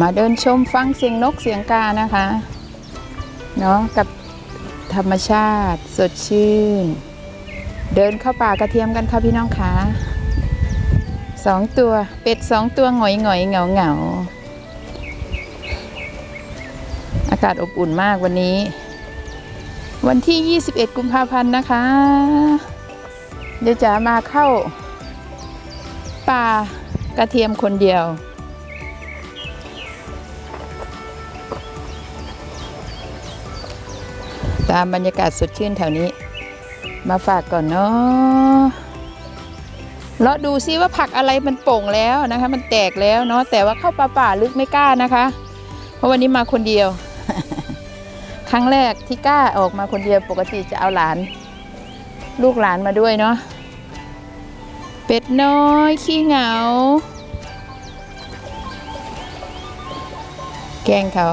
มาเดินชมฟังเสียงนกเสียงกานะคะเนาะกับธรรมชาติสดชื่น เดินเข้าป่ากระเทียมกันค่ะพี่น้องคะสองตัวเป็ดสองตัวหงอยหงอยเหงาเหงาอากาศอบอุ่นมากวันนี้ วันที่ 21 กุมภาพันธ์นะคะ เดี๋ยวจะมาเข้าป่ากระเทียมคนเดียว ตามบรรยากาศสดชื่นแถวนี้ มาฝากก่อนเนาะเลาะดูซิว่าผักอะไรมันโป่งแล้วนะคะ มันแตกแล้วเนาะแต่ว่าเข้าป่าป่าลึกไม่กล้านะคะ เพราะวันนี้มาคนเดียว ครั้งแรกที่กล้าออกมาคนเดียวปกติจะเอาหลาน ลูกหลานมาด้วยเนาะเป็ดน้อยขี้เหงา แกงเขา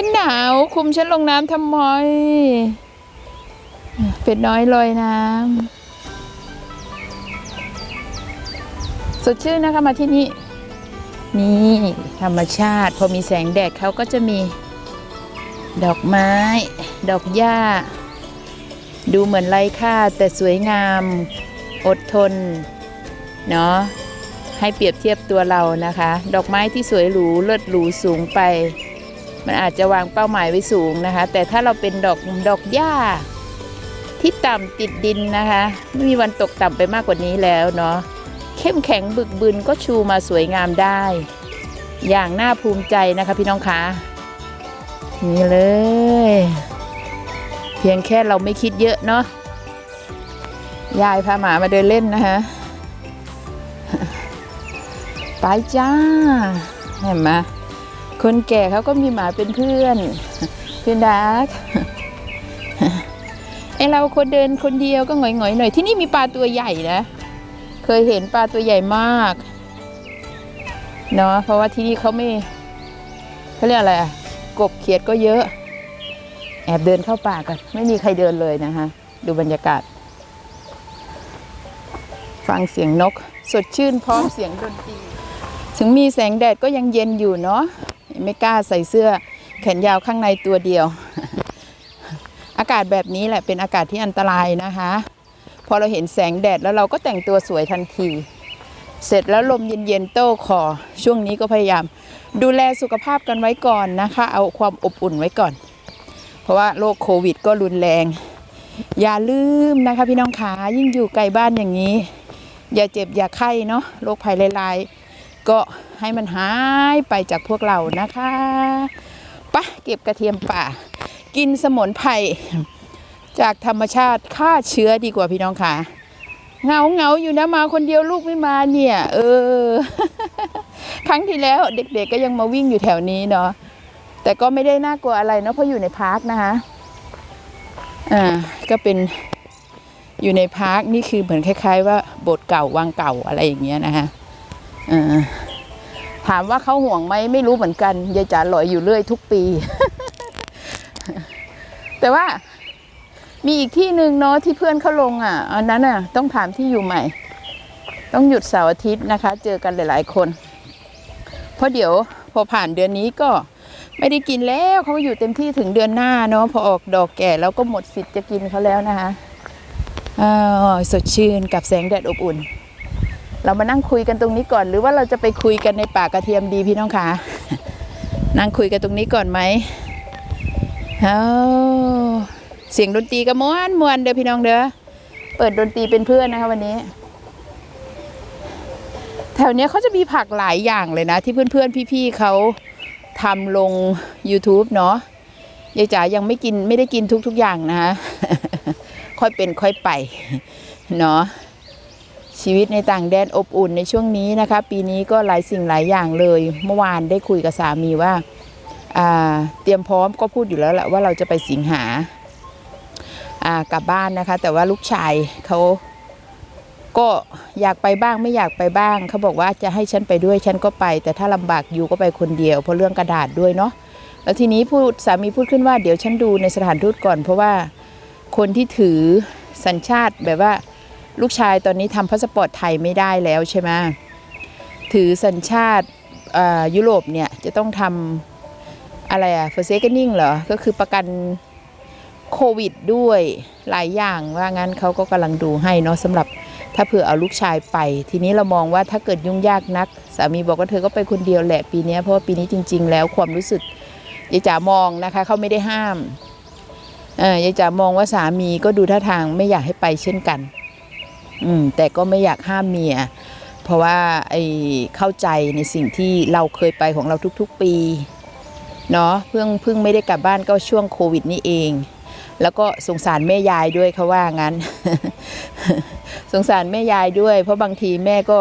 ฉันหนาวคุมฉันลงน้ำทำไมเป็ดน้อยลอยน้ำสดชื่นนะคะมาที่นี่ นี่ธรรมชาติ พอมีแสงแดดเขาก็จะมี ดอกไม้ ดอกหญ้า ดูเหมือนไร้ค่าแต่สวยงาม อดทน เนาะให้เปรียบเทียบตัวเรานะคะ ดอกไม้ที่สวยหรูเลิศหรูสูงไป มันอาจจะวางเป้าหมายไว้สูงนะคะ แต่ถ้าเราเป็นดอกดอกหญ้าที่ต่ำติดดินนะคะ ไม่มีวันตกต่ำไปมากกว่านี้แล้วเนาะเข้มแข็งบึกบึนก็ชูมาสวยงามได้ อย่างน่าภูมิใจนะคะพี่น้องคะนี่เลย เพียงแค่เราไม่คิดเยอะเนาะยายพาหมามาเดินเล่นนะคะ ไปจ้า เห็นไหม คนแก่เขาก็มีหมาเป็นเพื่อนเพื่อนรักไอเราคนเดินคนเดียวก็หงอยๆหน่อยที่นี่มีปลาตัวใหญ่นะ เคยเห็นปลาตัวใหญ่มากเนาะเพราะว่าที่นี่เขาไม่เขาเรียกอะไรอะกบเขียดก็เยอะ แอบเดินเข้าป่ากันไม่มีใครเดินเลยนะคะดูบรรยากาศ ฟังเสียงนก สดชื่นพร้อมเสียงดนตรีถึงมีแสงแดดก็ยังเย็นอยู่เนาะ ไม่กล้าใส่เสื้อแขนยาวข้างในตัวเดียว อากาศแบบนี้แหละเป็นอากาศที่อันตรายนะคะ พอเราเห็นแสงแดดแล้วเราก็แต่งตัวสวยทันที เสร็จแล้วลมเย็นๆโต้คอช่วงนี้ก็พยายาม ดูแลสุขภาพกันไว้ก่อนนะคะ เอาความอบอุ่นไว้ก่อน เพราะว่าโรคโควิดก็รุนแรง อย่าลืมนะคะพี่น้องขายิ่งอยู่ไกลบ้านอย่างนี้ อย่าเจ็บอย่าไข้เนาะโรคภัยลายๆ ก็ให้มันหายไปจากพวกเรานะคะปะเก็บกระเทียมป่า กินสมุนไพรจากธรรมชาติฆ่าเชื้อดีกว่าพี่น้องค่ะเงาเงาอยู่นะมาคนเดียวลูกไม่มาเนี่ย เออ ครั้งที่แล้วเด็กๆก็ยังมาวิ่งอยู่แถวนี้เนาะแต่ก็ไม่ได้น่ากลัวอะไรเนาะเพราะอยู่ในพาร์คนะคะอ่าก็เป็นอยู่ในพาร์คนี่คือเหมือนคล้าย ๆ ว่าโบสถ์เก่าวังเก่าอะไรอย่างเงี้ยนะคะ ถามว่าเขาห่วงไหมไม่รู้เหมือนกันยายจ๋าลอยอยู่เรื่อยทุกปี แต่ว่ามีอีกที่หนึ่งเนาะที่เพื่อนเขาลงอะอันนั้นอะ ต้องถามที่อยู่ใหม่ ต้องหยุดเสาร์อาทิตย์นะคะ เจอกันหลาย ๆ คน เพราะเดี๋ยวพอผ่านเดือนนี้ก็ไม่ได้กินแล้วเขาก็อยู่เต็มที่ถึงเดือนหน้าเนาะพอออกดอกแก่แล้วก็หมดสิทธิ์จะกินเขาแล้วนะคะอ่าสดชื่นกับแสงแดดอบอุ่น เรามานั่งคุยกันตรงนี้ก่อน หรือว่าเราจะไปคุยกันในป่ากระเทียมดีพี่น้องคะนั่งคุยกันตรงนี้ก่อนไหมเอาเสียงดนตรีก็ม้วนมวนเด้อพี่น้องเด้อเปิดดนตรีเป็นเพื่อนนะคะวันนี้ แถวเนี้ยเขาจะมีผักหลายอย่างเลยนะ ที่เพื่อนๆพี่ๆเขาทำลง YouTube เนาะยายจ๋ายังไม่กินไม่ได้กินทุกๆอย่างนะคะค่อยเป็นค่อยไปเนาะ ชีวิตในต่างแดนอบอุ่นในช่วงนี้นะคะ ปีนี้ก็หลายสิ่งหลายอย่างเลย เมื่อวานได้คุยกับสามีว่าเตรียมพร้อมก็พูดอยู่แล้วแหละว่าเราจะไปสิงหาอ่ากลับบ้านนะคะ แต่ว่าลูกชายเขาก็อยากไปบ้างไม่อยากไปบ้างเขาบอกว่าจะให้ฉันไปด้วยฉันก็ไป แต่ถ้าลำบากอยู่ก็ไปคนเดียวเพราะเรื่องกระดาษด้วยเนาะแล้วทีนี้พูดสามีพูดขึ้นว่าเดี๋ยวฉันดูในสถานทูตก่อน เพราะว่าคนที่ถือสัญชาติแบบว่า ลูกชายตอนนี้ทำพาสปอร์ตไทยไม่ได้แล้วใช่ไหมถือสัญชาติยุโรปเนี่ยจะต้องทำอะไรอะ first aid เหรอ ก็คือประกันโควิดด้วยหลายอย่างว่างั้นเขาก็กำลังดูให้เนาะสำหรับถ้าเผื่อเอาลูกชายไป ทีนี้เรามองว่าถ้าเกิดยุ่งยากนัก สามีบอกว่าเธอก็ไปคนเดียวแหละปีนี้เพราะว่าปีนี้จริง ๆ แล้วความรู้สึกยายจ๋ามองนะคะเขาไม่ได้ห้ามเออยายจ๋ามองว่าสามีก็ดูท่าทางไม่อยากให้ไปเช่นกัน อืมแต่ก็ไม่อยากห้ามเมีย เพราะว่าไอ้เข้าใจในสิ่งที่เราเคยไปของเราทุกๆปีเนาะเพิ่งเพิ่งไม่ได้กลับบ้านก็ช่วงโควิดนี่เอง แล้วก็สงสารแม่ยายด้วยเขาว่างั้น สงสารแม่ยายด้วย เพราะบางทีแม่ก็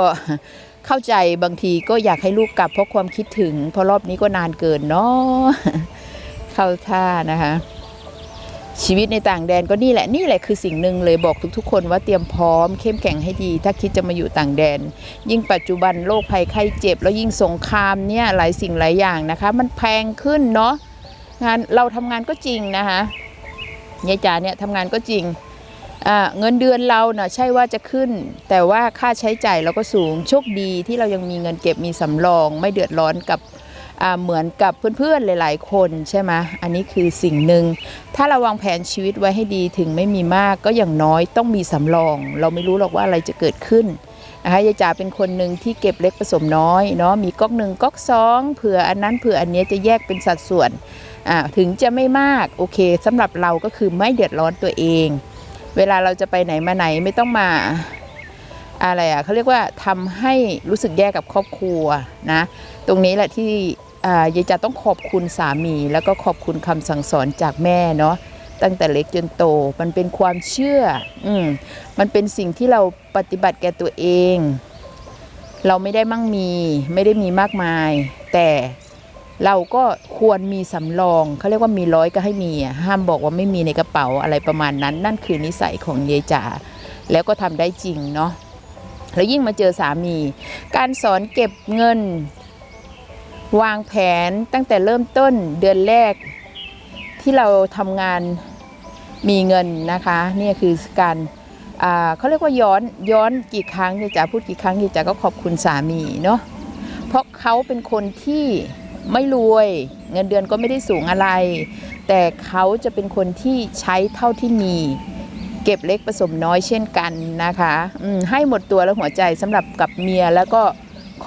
เข้าใจบางทีก็อยากให้ลูกกลับเพราะความคิดถึงเพราะรอบนี้ก็นานเกินเนาะเข้าท่านะคะ ชีวิตในต่างแดนก็นี่แหละนี่แหละคือสิ่งหนึ่งเลยบอกทุกๆ คนว่าเตรียมพร้อม เข้มแข็งให้ดี ถ้าคิดจะมาอยู่ต่างแดน ยิ่งปัจจุบันโรคภัยไข้เจ็บ แล้วยิ่งสงครามเนี่ยหลายสิ่งหลายอย่างนะคะ มันแพงขึ้นเนาะงานเราทำงานก็จริงนะคะยายจ๋าเนี่ยทำงานก็จริงเงินเดือนเราเน่ะใช่ว่าจะขึ้น แต่ว่าค่าใช้จ่ายเราก็สูงโชคดีที่เรายังมีเงินเก็บมีสำรอง ไม่เดือดร้อนกับ เหมือนกับเพื่อนๆหลาย ๆ คนใช่ไหมอันนี้คือสิ่งหนึ่งถ้าเราวางแผนชีวิตไว้ให้ดีถึงไม่มีมากก็อย่างน้อยต้องมีสำรอง เราไม่รู้หรอกว่าอะไรจะเกิดขึ้นนะคะยายจ๋าเป็นคนหนึ่งที่เก็บเล็กผสมน้อยเนาะมีก๊อกหนึ่งก๊อกสองเผื่ออันนั้นเผื่ออันนี้จะแยกเป็นสัดส่วนถึงจะไม่มากโอเคสำหรับเราก็คือไม่เดือดร้อนตัวเอง เวลาเราจะไปไหนมาไหนไม่ต้องมาอะไรอะเขาเรียกว่าทำให้รู้สึกแย่กับครอบครัวนะ ตรงนี้แหละที่ ยายจ๋าต้องขอบคุณสามี แล้วก็ขอบคุณคำสั่งสอนจากแม่เนาะตั้งแต่เล็กจนโตมันเป็นความเชื่ออืมมันเป็นสิ่งที่เราปฏิบัติแก่ตัวเอง เราไม่ได้มั่งมีไม่ได้มีมากมาย แต่เราก็ควรมีสำรองเขาเรียกว่ามีร้อยก็ให้มีห้ามบอกว่าไม่มีในกระเป๋าอะไรประมาณนั้น นั่นคือนิสัยของยายจ๋าแล้วก็ทำได้จริงเนาะแล้วยิ่งมาเจอสามี การสอนเก็บเงิน วางแผนตั้งแต่เริ่มต้นเดือนแรก ที่เราทำงานมีเงินนะคะนี่คือการเขาเรียกว่าย้อนย้อนกี่ครั้งยายจ๋าพูดกี่ครั้งยายจ๋าก็ขอบคุณสามีเนาะเพราะเขาเป็นคนที่ไม่รวยเงินเดือนก็ไม่ได้สูงอะไร แต่เขาจะเป็นคนที่ใช้เท่าที่มี เก็บเล็กผสมน้อยเช่นกันนะคะให้หมดตัวและหัวใจสำหรับกับเมียแล้วก็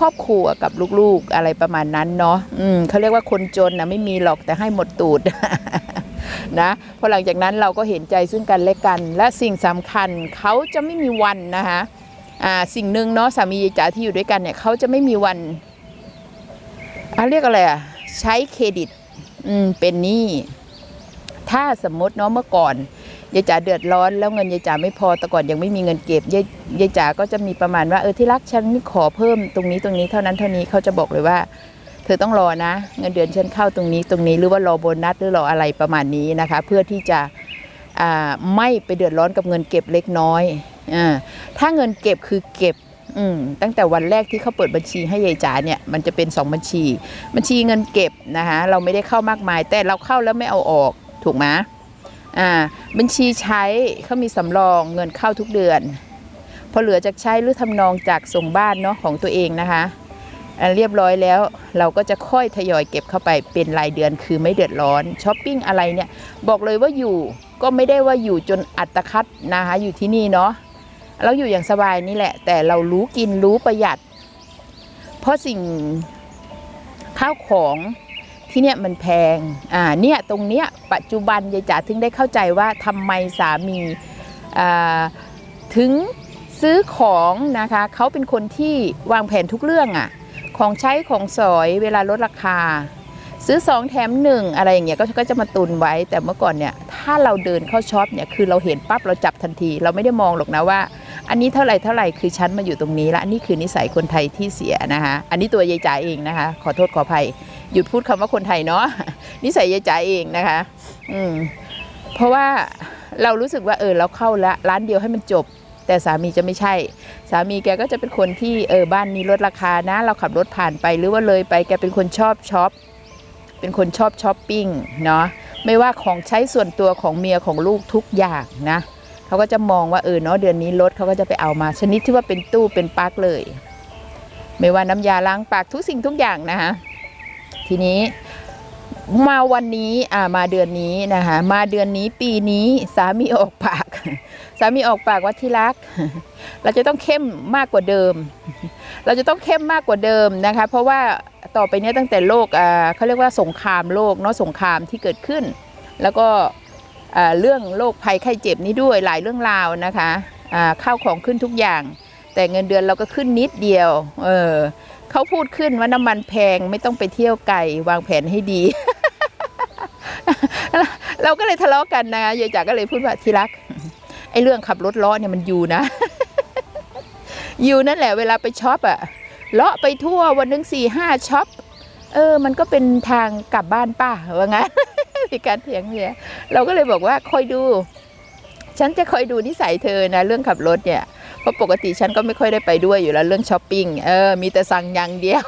ครอบครัวกับลูกๆอะไรประมาณนั้นเนาะอืมเขาเรียกว่าคนจนนะไม่มีหรอกแต่ให้หมดตูดนะพอหลังจากนั้นเราก็เห็นใจซึ่งกันและกัน และสิ่งสำคัญเขาจะไม่มีวันนะคะอ่าสิ่งหนึ่งเนาะสามียายจ๋าที่อยู่ด้วยกันเนี่ยเขาจะไม่มีวันอ่าเรียกอะไรอะใช้เครดิตอืมเป็นหนี้ถ้าสมมติเนาะเมื่อก่อน ยายจ๋าเดือดร้อนแล้วเงินยายจ๋าไม่พอแต่ก่อนยังไม่มีเงินเก็บยายยายจ๋าก็จะมีประมาณว่าเออที่รักฉันขอเพิ่มตรงนี้ตรงนี้เท่านั้นเท่านี้เขาจะบอกเลยว่า เธอต้องรอนะ เงินเดือนฉันเข้าตรงนี้ตรงนี้หรือว่ารอโบนัสหรือรออะไรประมาณนี้นะคะ เพื่อที่จะไม่ไปเดือดร้อนกับเงินเก็บเล็กน้อยอาถ้าเงินเก็บคือเก็บอืมตั้งแต่วันแรกที่เขาเปิดบัญชีให้ยายจ๋าเนี่ยมันจะเป็น 2 บัญชี บัญชีเงินเก็บนะคะเราไม่ได้เข้ามากมาย แต่เราเข้าแล้วไม่เอาออกถูกไหม อ่าบัญชีใช้เขามีสำรองเงินเข้าทุกเดือน พอเหลือจากใช้หรือทำนองจากส่งบ้านเนาะของตัวเองนะคะอะเรียบร้อยแล้วเราก็จะค่อยทยอยเก็บเข้าไปเป็นรายเดือนคือไม่เดือดร้อนช้อปปิ้งอะไรเนี่ยบอกเลยว่าอยู่ก็ไม่ได้ว่าอยู่จนอัตคัดนะคะอยู่ที่นี่เนาะเราอยู่อย่างสบายนี่แหละ แต่เรารู้กินรู้ประหยัด เพราะสิ่งข้าวของ ที่เนี่ยมันแพงอ่าเนี่ยตรงเนี้ยปัจจุบันยายจ๋าถึงได้เข้าใจว่าทำไมสามีอ่าถึงซื้อของนะคะเขาเป็นคนที่วางแผนทุกเรื่องอะของใช้ของสอยเวลาลดราคา ซื้อสองแถมหนึ่งอะไรอย่างเงี้ยก็ก็จะมาตุนไว้ แต่เมื่อก่อนเนี่ยถ้าเราเดินเข้าช็อปเนี่ยคือเราเห็นปั๊บเราจับทันที เราไม่ได้มองหรอกนะว่า อันนี้เท่าไหร่เท่าไหร่คือฉันมาอยู่ตรงนี้ละนนี่คือนิสัยคนไทยที่เสียนะคะอันนี้ตัวยายจ๋าเองนะคะ ขอโทษขออภัย หยุดพูดคำว่าคนไทยเนาะนิสัยยายจ๋าเองนะคะ อืมเพราะว่าเรารู้สึกว่าเออเราเข้าละร้านเดียวให้มันจบ แต่สามีจะไม่ใช่ สามีแกก็จะเป็นคนที่เออบ้านนี้ลดราคานะ เราขับรถผ่านไปหรือว่าเลยไปแกเป็นคนชอบช็อปเป็นคนชอบช้อปปิ้งเนาะไม่ว่าของใช้ส่วนตัวของเมียของลูกทุกอย่างนะเขาก็จะมองว่าเออเนาะเดือนนี้ลดเขาก็จะไปเอามา ชนิดที่ว่าเป็นตู้เป็นปลั๊กเลย ไม่ว่าน้ำยาล้างปากทุกสิ่งทุกอย่างนะคะ ทีนี้มาวันนี้อ่ามาเดือนนี้นะคะมาเดือนนี้ปีนี้สามีออกปาก สามีออกปากว่าที่รัก เราจะต้องเข้มมากกว่าเดิม เราจะต้องเข้มมากกว่าเดิมนะคะ เพราะว่าต่อไปนี้ตั้งแต่โลกอ่าเขาเรียกว่าสงครามโลกเนาะสงครามที่เกิดขึ้น แล้วก็อ่าเรื่องโรคภัยไข้เจ็บนี้ด้วยหลายเรื่องราวนะคะอ่าข้าวของขึ้นทุกอย่าง แต่เงินเดือนเราก็ขึ้นนิดเดียวเออ เขาพูดขึ้นว่าน้ำมันแพงไม่ต้องไปเที่ยวไกลวางแผนให้ดี เราก็เลยทะเลาะกันนะยายจ๋าก็เลยพูดว่าที่รักไอ้เรื่องขับรถล้อเนี่ยมันอยู่นะ อยู่นั่นแหละเวลาไปช็อปอะเลาะไปทั่ววันหนึ่งสี่ห้าช็อปเออ มันก็เป็นทางกลับบ้านป้าว่างั้นมีการเถียงเนี่ยเราก็เลยบอกว่าคอยดู ฉันจะคอยดูนิสัยเธอนะ เรื่องขับรถเนี่ย เพราะปกติฉันก็ไม่ค่อยได้ไปด้วยอยู่แล้วเรื่องช้อปปิ้งเออมีแต่สั่งอย่างเดียว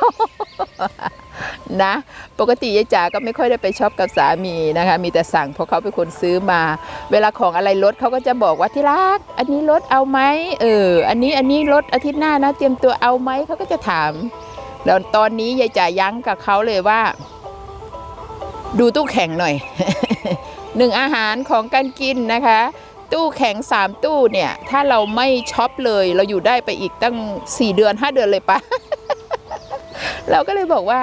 นะปกติยายจ๋าก็ไม่ค่อยได้ไปช็อปกับสามีนะคะ มีแต่สั่งเพราะเขาเป็นคนซื้อมา เวลาของอะไรลดเขาก็จะบอกว่าที่รัก อันนี้ลดเอาไหมเอออันนี้อันนี้ลดอาทิตย์หน้านะ เตรียมตัวเอาไหมเขาก็จะถามแล้วตอนนี้ยายจ๋ายั้งกับเขาเลยว่า ดูตู้แข็งหน่อยหนึ่งอาหารของการกินนะคะ ตู้แข็งสามตู้เนี่ย ถ้าเราไม่ช็อปเลยเราอยู่ได้ไปอีกตั้ง 4 เดือน 5 เดือนเลยปะ เราก็เลยบอกว่า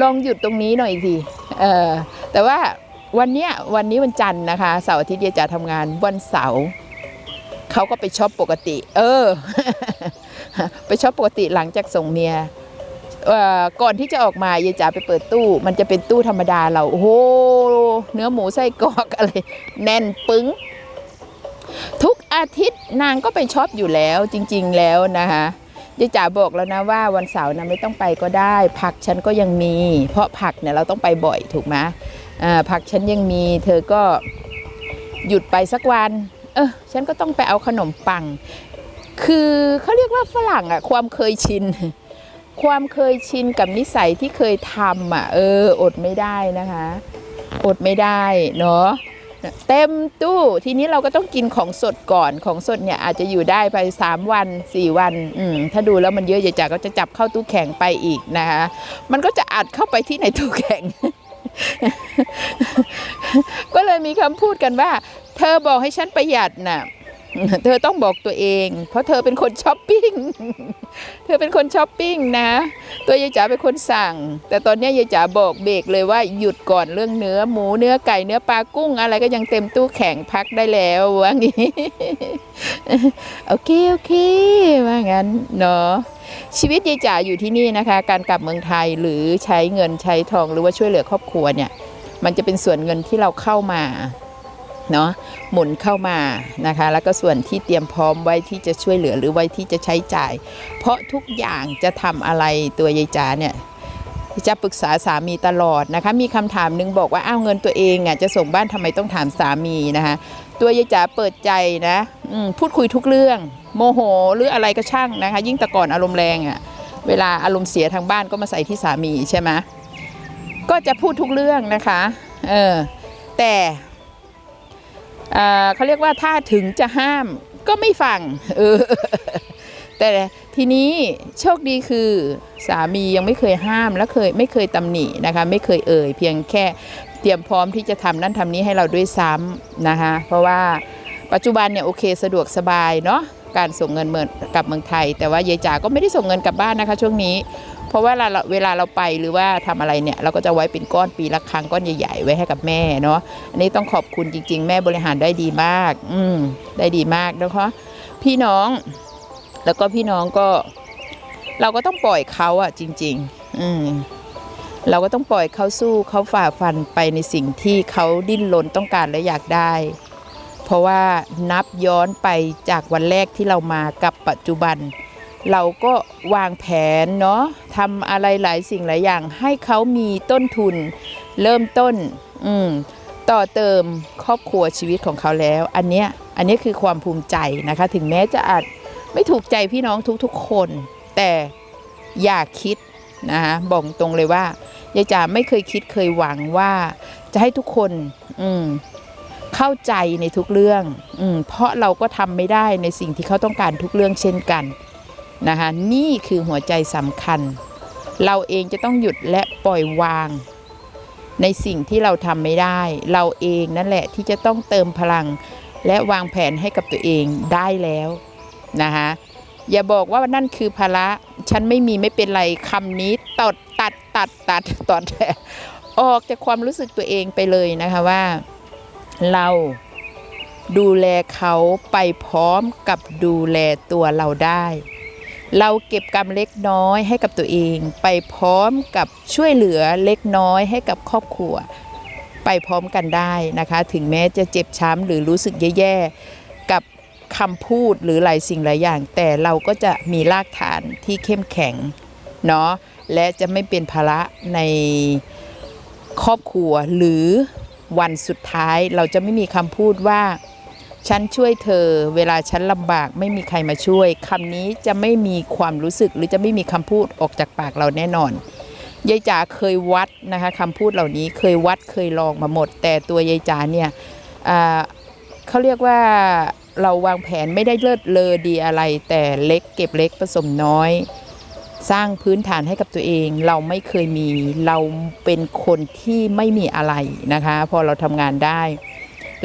ลองหยุดตรงนี้หน่อยสิเออแต่ว่าวันเนี้ยวันนี้วันจันทร์นะคะเสาร์อาทิตย์ยายจ๋าทำงานวันเสาร์เขาก็ไปช็อปปกติ เออ ไปช็อปปกติหลังจากส่งเมียอ่อก่อนที่จะออกมายายจ๋าไปเปิดตู้ มันจะเป็นตู้ธรรมดาเรา โอ้โห เนื้อหมูไส้กรอกอะไร แน่นปึ้ง ทุกอาทิตย์นางก็ไปช็อปอยู่แล้วจริงๆแล้วนะคะยายจ๋าบอกแล้วนะว่าวันเสาร์นะไม่ต้องไปก็ได้ ผักฉันก็ยังมี เพราะผักเนี่ยเราต้องไปบ่อยถูกไหมผักฉันยังมี เธอก็หยุดไปสักวัน เออฉันก็ต้องไปเอาขนมปัง คือเขาเรียกว่าฝรั่งอะความเคยชิน ความเคยชินกับนิสัยที่เคยทำอะเออ อดไม่ได้นะคะ อดไม่ได้เนาะ เต็มตู้ทีนี้เราก็ต้องกินของสดก่อนของสดเนี่ยอาจจะอยู่ได้ไป 3 วัน 4 วันอืมถ้าดูแล้วมันเยอะใหญ่ๆก็จะจับเข้าตู้แข็งไปอีกนะคะมันก็จะอัดเข้าไปที่ในตู้แข็ง ก็เลยมีคำพูดกันว่า เธอบอกให้ฉันประหยัดน่ะ เธอต้องบอกตัวเอง เพราะเธอเป็นคนช้อปปิ้ง เธอเป็นคนช้อปปิ้งนะ ตัวยายจ๋าเป็นคนสั่ง แต่ตอนนี้ยายจ๋าบอกเบรกเลยว่าหยุดก่อนเรื่องเนื้อหมูเนื้อไก่เนื้อปลากุ้ง อะไรก็ยังเต็มตู้แข็งพักได้แล้วว่างี้โอเคโอเคว่างั้นเนาะชีวิตยายจ๋าอยู่ที่นี่นะคะ การกลับเมืองไทยหรือใช้เงินใช้ทองหรือว่าช่วยเหลือครอบครัวเนี่ย มันจะเป็นส่วนเงินที่เราเข้ามา เนาะหมุนเข้ามานะคะ แล้วก็ส่วนที่เตรียมพร้อมไว้ที่จะช่วยเหลือหรือไว้ที่จะใช้จ่าย เพราะทุกอย่างจะทำอะไรตัวยายจ๋าเนี่ยจะปรึกษาสามีตลอดนะคะ มีคำถามหนึงบอกว่าอ้าวเงินตัวเองอะจะส่งบ้านทำไมต้องถามสามีนะคะ ตัวยายจ๋าเปิดใจนะพูดคุยทุกเรื่อง โมโหหรืออะไรก็ช่างนะคะ ยิ่งแต่ก่อนอารมณ์แรงอะเวลาอารมณ์เสียทางบ้านก็มาใส่ที่สามีใช่ไหมก็จะพูดทุกเรื่องนะคะ เออ แต่ เเขาเรียกว่าถ้าถึงจะห้ามก็ไม่ฟังเออแต่ทีนี้โชคดีคือสามียังไม่เคยห้ามและเคยไม่เคยตำหนินะคะ ไม่เคยเอ่ยเพียงแค่เตรียมพร้อมที่จะทำนั่นทำนี้ให้เราด้วยซ้ำนะคะ เพราะว่าปัจจุบันเนี่ยโอเคสะดวกสบายเนาะการส่งเงินเมืองกลับเมืองไทย แต่ว่ายายจ๋าก็ไม่ได้ส่งเงินกลับบ้านนะคะ ช่วงนี้ เพราะว่าเวลาเวลาเราไปหรือว่าทำอะไรเนี่ยเราก็จะไว้เป็นก้อนปีละครั้งก้อนใหญ่ ๆ ไว้ให้กับแม่เนาะอันนี้ต้องขอบคุณจริง ๆ แม่บริหารได้ดีมาก อืมได้ดีมากนะคะพี่น้องแล้วก็พี่น้องก็ เราก็ต้องปล่อยเขาอะจริง ๆ อืมเราก็ต้องปล่อยเขาสู้เขาฝ่าฟันไปในสิ่งที่เขาดิ้นรนต้องการและอยากได้ เพราะว่านับย้อนไปจากวันแรกที่เรามากับปัจจุบัน เราก็วางแผนเนาะทำอะไรหลายสิ่งหลายอย่าง ให้เขามีต้นทุนเริ่มต้นอืมต่อเติมครอบครัวชีวิตของเขาแล้ว อันเนี้ยอันเนี้ยคือความภูมิใจนะคะ ถึงแม้จะอาจไม่ถูกใจพี่น้องทุกๆคน แต่อย่าคิดนะคะบอกตรงเลยว่ายายจ๋าไม่เคยคิดเคยหวังว่าจะให้ทุกคนอืมเข้าใจในทุกเรื่องอืมเพราะเราก็ทำไม่ได้ในสิ่งที่เขาต้องการทุกเรื่องเช่นกัน นะคะนี่คือหัวใจสำคัญ เราเองจะต้องหยุดและปล่อยวาง ในสิ่งที่เราทำไม่ได้ เราเองนั่นแหละที่จะต้องเติมพลัง และวางแผนให้กับตัวเองได้แล้วนะคะอย่าบอกว่านั่นคือภาระฉันไม่มีไม่เป็นไรคำนี้ตัดตัดตัดตัดตัดออกจากความรู้สึกตัวเองไปเลยนะคะว่า เราดูแลเขาไปพร้อมกับดูแลตัวเราได้ เราเก็บกรรมเล็กน้อยให้กับตัวเอง ไปพร้อมกับช่วยเหลือเล็กน้อยให้กับครอบครัว ไปพร้อมกันได้นะคะ ถึงแม้จะเจ็บช้ำหรือรู้สึกแย่ๆกับคำพูดหรือหลายสิ่งหลายอย่าง แต่เราก็จะมีรากฐานที่เข้มแข็งเนาะและจะไม่เป็นภาระในครอบครัวหรือวันสุดท้ายเราจะไม่มีคำพูดว่า ฉันช่วยเธอ เวลาฉันลำบากไม่มีใครมาช่วยคำนี้จะไม่มีความรู้สึกหรือจะไม่มีคำพูดออกจากปากเราแน่นอนยายจ๋าเคยวัดนะคะคำพูดเหล่านี้เคยวัดเคยลองมาหมด แต่ตัวยายจ๋าเนี่ยเขาเรียกว่าเราวางแผนไม่ได้เลิศเลอดีอะไร แต่เล็กเก็บเล็กผสมน้อย สร้างพื้นฐานให้กับตัวเอง เราไม่เคยมีเราเป็นคนที่ไม่มีอะไรนะคะ พอเราทำงานได้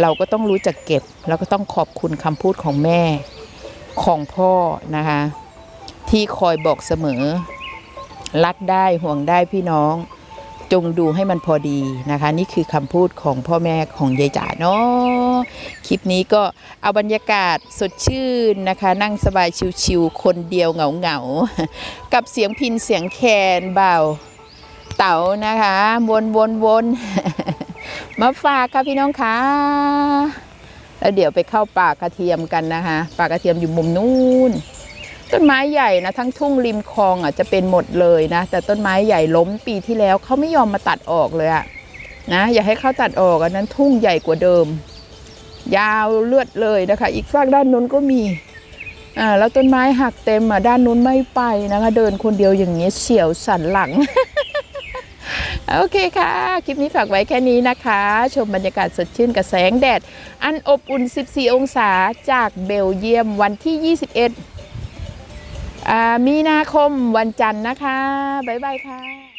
เราก็ต้องรู้จักเก็บ แล้วก็ต้องขอบคุณคำพูดของแม่ของพ่อนะคะ ที่คอยบอกเสมอ รักได้ห่วงได้พี่น้อง จงดูให้มันพอดีนะคะ นี่คือคำพูดของพ่อแม่ของยายจ๋าเนาะคลิปนี้ก็เอาบรรยากาศสดชื่นนะคะ นั่งสบายชิวๆคนเดียวเหงาๆกับเสียงพินเสียงแคนเบาเต๋านะคะ วนวนวนๆ มาฝากค่ะพี่น้องค่ะแล้วเดี๋ยวไปเข้าป่ากระเทียมกันนะคะป่ากระเทียมอยู่มุมนู้นต้นไม้ใหญ่นะทั้งทุ่งริมคลองอะจะเป็นหมดเลยนะ แต่ต้นไม้ใหญ่ล้มปีที่แล้วเขาไม่ยอมมาตัดออกเลยอะนะอย่าให้เขาตัดออกอันนั้นทุ่งใหญ่กว่าเดิม ยาวเลือดเลยนะคะ อีกฝากด้านนู้นก็มีอ่าแล้วต้นไม้หักเต็มอะด้านนู้นไม่ไปนะคะเดินคนเดียวอย่างนี้ยเฉียวสันหลัง โอเคค่ะ คลิปนี้ฝากไว้แค่นี้นะคะ ชมบรรยากาศสดชื่นกับแสงแดด อันอบอุ่น 14 องศาจากเบลเยียมวันที่ 21 มีนาคมวันจันทร์นะคะ บ๊ายบายค่ะ